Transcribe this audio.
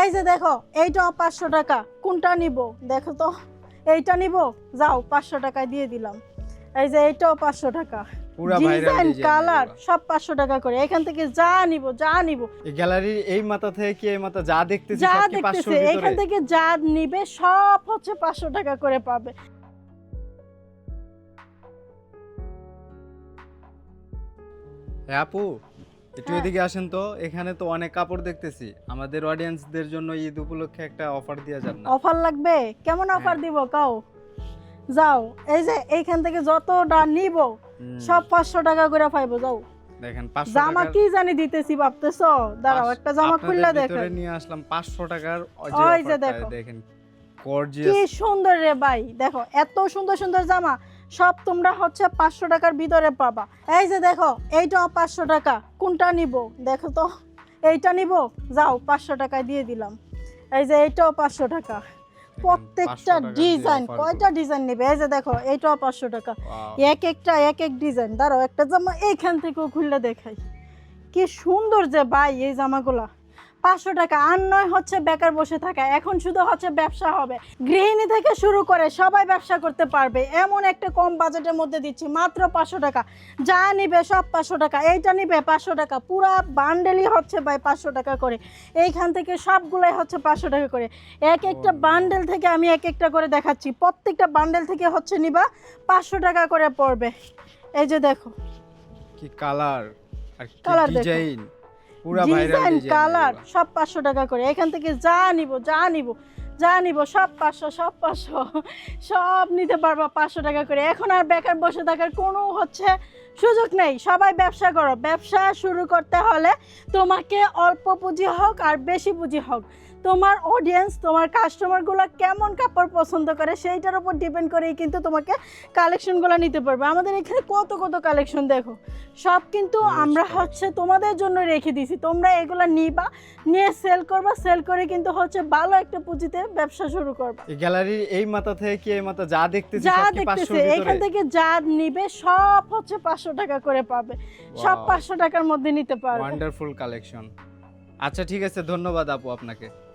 এই যে দেখো এইটাও পাঁচশো টাকা। কোনটা নিব? দেখো তো এইটা নিব? যাও পাঁচশো টাকায় দিয়ে দিলাম। এই যে এইটাও পাঁচশো টাকা। ডিজাইন ডিজাইন কালার সব পাঁচশো টাকা করে। এখান থেকে যা নিব যা নিব। গ্যালারির এই মাথা থেকে কি এই মাথা যা দেখতেছি যা সব কি 500 দেখতেছে এখান থেকে যা নিবে সব হচ্ছে পাঁচশো টাকা করে পাবে। আপু একটু হ্যাঁ। এদিকে আসেন তো এখানে তো অনেক কাপড় দেখতেছি। আমাদের অডিয়েন্সদের জন্য ঈদ উপলক্ষে একটা অফার দেওয়া যান না। অফার লাগবে? কেমন হ্যাঁ। অফার দিব? কাও। যাও এই যে এইখান থেকে যতটা নিব সব পাঁচশো টাকা করে পাইবো যাও। দেখেন জামা কি জানি দিতেছি ভাবতেছো? দাঁড়াও একটা জামা খুললে দেখো নিয়ে আসলাম 500 টাকার ওই যে দেখো। দেখেন কি সুন্দর রে ভাই দেখো এত সুন্দর সুন্দর জামা। সব তোমরা হচ্ছে পাঁচশো টাকার ভিতরে পাবা। এই যে দেখো এইটাও পাঁচশো টাকা। কোনটা নিব? দেখো তো এইটা নিব? যাও পাঁচশো টাকায় দিয়ে দিলাম। এই যে এইটাও পাঁচশো টাকা। প্রত্যেকটা ডিজাইন কয়টা ডিজাইন নেবে? এই যে দেখো এইটাও পাঁচশো টাকা। এক একটা এক এক ডিজাইন। দাঁড়াও একটা জামা এইখান থেকেও খুললে দেখাই। কি সুন্দর যে ভাই এই জামাগুলা। পাঁচশো টাকা আর নয় হচ্ছে বেকার বসে থাকা। এখন শুধু হচ্ছে ব্যবসা হবে। গৃহিণী থেকে শুরু করে সবাই ব্যবসা করতে পারবে। এমন একটা কম বাজেটের মধ্যে দিচ্ছি মাত্র পাঁচশো টাকা। যা নিবে সব পাঁচশো টাকা। এইটা নিবে পাঁচশো টাকা। পুরা বান্ডেলই হচ্ছে ভাই পাঁচশো টাকা করে। এইখান থেকে সবগুলাই হচ্ছে পাঁচশো টাকা করে। এক একটা বান্ডেল থেকে আমি এক একটা করে দেখাচ্ছি। প্রত্যেকটা বান্ডেল থেকে হচ্ছে নিবা পাঁচশো টাকা করে পড়বে। এই যে দেখো। কি কালার আর কি ডিজাইন ডিজাইন কালার সব পাঁচশো টাকা করে। এখান থেকে যা নিব যা নিব যা নিব সব পাঁচশো সব পাঁচশো। সব নিতে পারবা পাঁচশো টাকা করে। এখন আর বেকার বসে থাকার কোনো হচ্ছে সুযোগ নেই। সবাই ব্যবসা করো। ব্যবসা শুরু করতে হলে তোমাকে অল্প পুঁজি হোক আর বেশি পুঁজি হোক। তোমার অডিয়েন্স তোমার কাস্টমারগুলো কেমন কাপড় পছন্দ করে সেইটার উপর ডিপেন্ড করেই কিন্তু তোমাকে কালেকশনগুলো নিতে পারবে। আমাদের এখানে কত কত কালেকশন দেখো। সব কিন্তু আমরা হচ্ছে তোমাদের জন্য রেখে দিছি। তোমরা এগুলো নিবা নিয়ে সেল করবা সেল করে কিন্তু হচ্ছে ভালো একটা পুঁজিতে ব্যবসা শুরু করবা। এই গ্যালারির এই মাথা থেকে কি এই মাথা যা দেখতেছি যা সব কি 500 দেখতেছে এখান থেকে যা নিবে সব হচ্ছে পাঁচশো টাকা করে পাবে। সব পাঁচশো টাকার মধ্যে নিতে পারবে। ওয়ান্ডারফুল কালেকশন আচ্ছা ঠিক আছে ধন্যবাদ আপু আপনাকে।